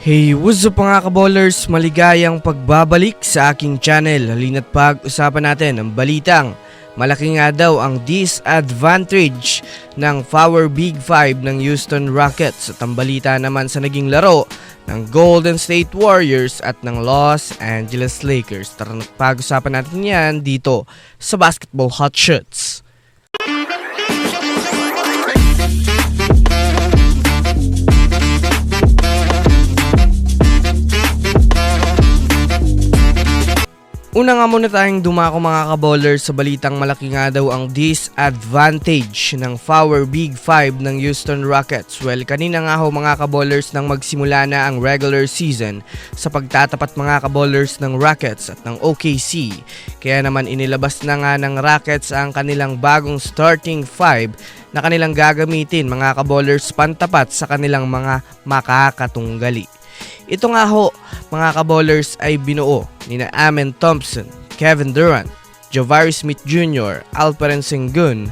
Hey, what's up mga kaballers? Maligayang pagbabalik sa aking channel. Halina't pag-usapan natin ang balitang malaki nga daw ang disadvantage ng Power Big 5 ng Houston Rockets at ang balita naman sa naging laro ng Golden State Warriors at ng Los Angeles Lakers. Tara pag-usapan natin yan dito sa Basketball Hot Shots. Una nga muna tayong dumako mga kaballers sa balitang malaki nga daw ang disadvantage ng Power Big 5 ng Houston Rockets. Well, kanina nga ho mga kaballers nang magsimula na ang regular season sa pagtatapat mga kaballers ng Rockets at ng OKC. Kaya naman inilabas na nga ng Rockets ang kanilang bagong starting 5 na kanilang gagamitin mga kaballers pantapat sa kanilang mga makakatunggali. Ito nga ho, mga kaballers ay binuo ni na Amen Thompson, Kevin Durant, Jabari Smith Jr., Alperen Sengun,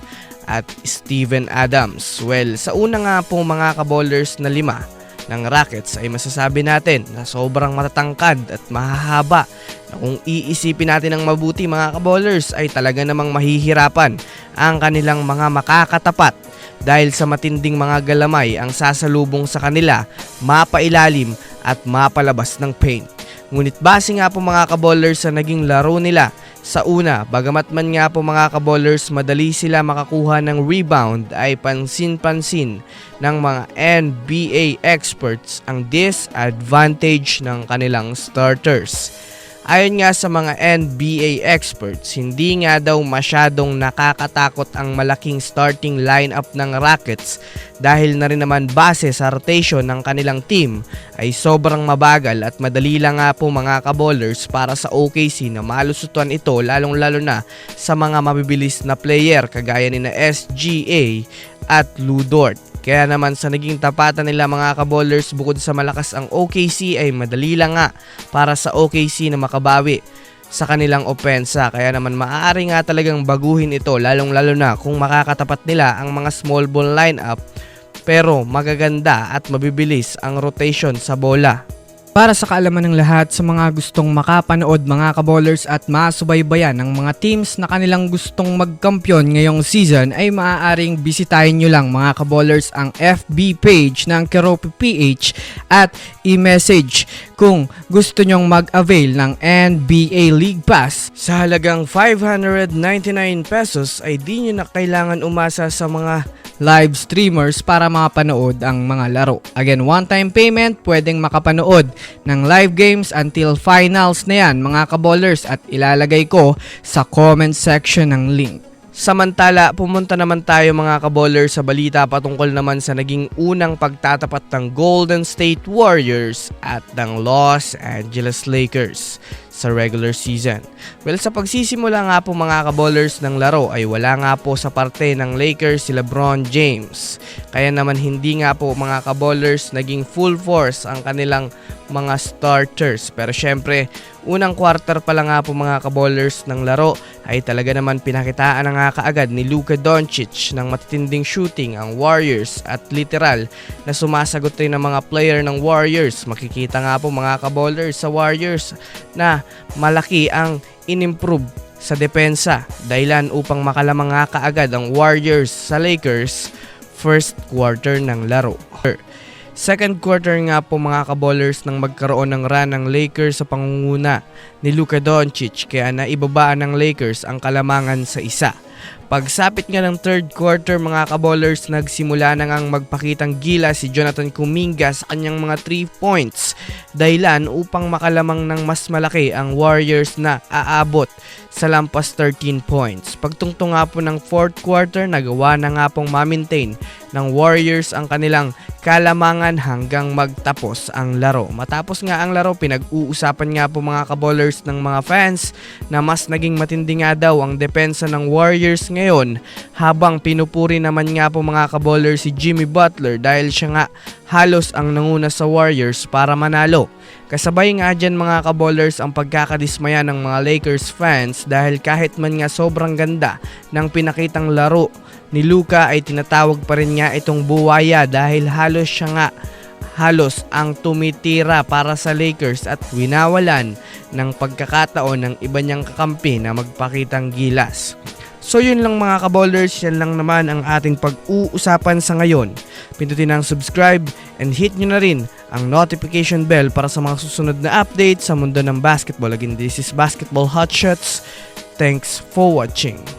at Steven Adams. Well, sa una nga po mga kaballers na lima ng Rockets ay masasabi natin na sobrang matatangkad at mahahaba na kung iisipin natin ng mabuti mga kaballers ay talaga namang mahihirapan ang kanilang mga makakatapat dahil sa matinding mga galamay ang sasalubong sa kanila, mapailalim at mapalabas ng paint. Ngunit base nga po mga kaballers sa naging laro nila, sa una, bagamat man nga po mga kaballers madali sila makakuha ng rebound ay pansin-pansin ng mga NBA experts ang disadvantage ng kanilang starters. Ayon nga sa mga NBA experts, hindi nga daw masyadong nakakatakot ang malaking starting lineup ng Rockets dahil na rin naman base sa rotation ng kanilang team ay sobrang mabagal at madali lang nga po mga kaballers para sa OKC na malusutan ito lalong lalo na sa mga mabibilis na player kagaya ni na SGA at Lou. Kaya naman sa naging tapatan nila mga kaballers bukod sa malakas ang OKC ay madali lang nga para sa OKC na makabawi sa kanilang opensa. Kaya naman maaari nga talagang baguhin ito lalong lalo na kung makakatapat nila ang mga small ball lineup pero magaganda at mabibilis ang rotation sa bola. Para sa kaalaman ng lahat sa mga gustong makapanood mga kaballers at masubaybayan ng mga teams na kanilang gustong magkampyon ngayong season ay maaaring bisitahin nyo lang mga kaballers ang FB page ng Keropi PH at i-message kung gusto nyong mag-avail ng NBA League Pass. Sa halagang 599 pesos ay di nyo na kailangan umasa sa mga live streamers para makapanood ang mga laro. Again, one-time payment, pwedeng makapanood ng live games until finals na yan mga kaballers at ilalagay ko sa comment section ng link. Samantala, pumunta naman tayo mga kaballers sa balita patungkol naman sa naging unang pagtatapat ng Golden State Warriors at ng Los Angeles Lakers sa regular season. Well, sa pagsisimula nga po mga kaballers ng laro ay wala nga po sa parte ng Lakers si LeBron James. Kaya naman hindi nga po mga kaballers naging full force ang kanilang mga starters. Pero syempre, unang quarter pa lang nga po mga kaballers ng laro ay talaga naman pinakitaan na nga kaagad ni Luka Doncic ng matitinding shooting ang Warriors at literal na sumasagot rin ng mga player ng Warriors. Makikita nga po mga kaballers sa Warriors na malaki ang inimprove sa depensa dahilan upang makalamang nga kaagad ang Warriors sa Lakers first quarter ng laro. Second quarter nga po mga kaballers nang magkaroon ng run ng Lakers sa pangunguna ni Luka Doncic kaya naibabaan ng Lakers ang kalamangan sa isa. Pagsapit nga ng third quarter mga kaballers nagsimula na ngang magpakitang gila si Jonathan Kuminga sa kanyang mga 3 points dahilan upang makalamang ng mas malaki ang Warriors na aabot sa lampas 13 points. Pagtungtong nga po ng fourth quarter nagawa na nga pong ma-maintain ng Warriors ang kanilang kalamangan hanggang magtapos ang laro. Matapos nga ang laro, pinag-uusapan nga po mga kaballers ng mga fans na mas naging matindi nga daw ang depensa ng Warriors ngayon habang pinupuri naman nga po mga kaballers si Jimmy Butler dahil siya nga halos ang nanguna sa Warriors para manalo. Kasabay nga dyan mga kaballers ang pagkakadismaya ng mga Lakers fans dahil kahit man nga sobrang ganda ng pinakitang laro ni Luka ay tinatawag pa rin nga itong buwaya dahil halos siya nga halos ang tumitira para sa Lakers at winawalan ng pagkakataon ng iba niyang kakampi na magpakitang gilas. So yun lang mga kaballers, yan lang naman ang ating pag-uusapan sa ngayon. Pindutin ang subscribe and hit nyo na rin ang notification bell para sa mga susunod na update sa mundo ng basketball. Again, this is Basketball Hotshots. Thanks for watching.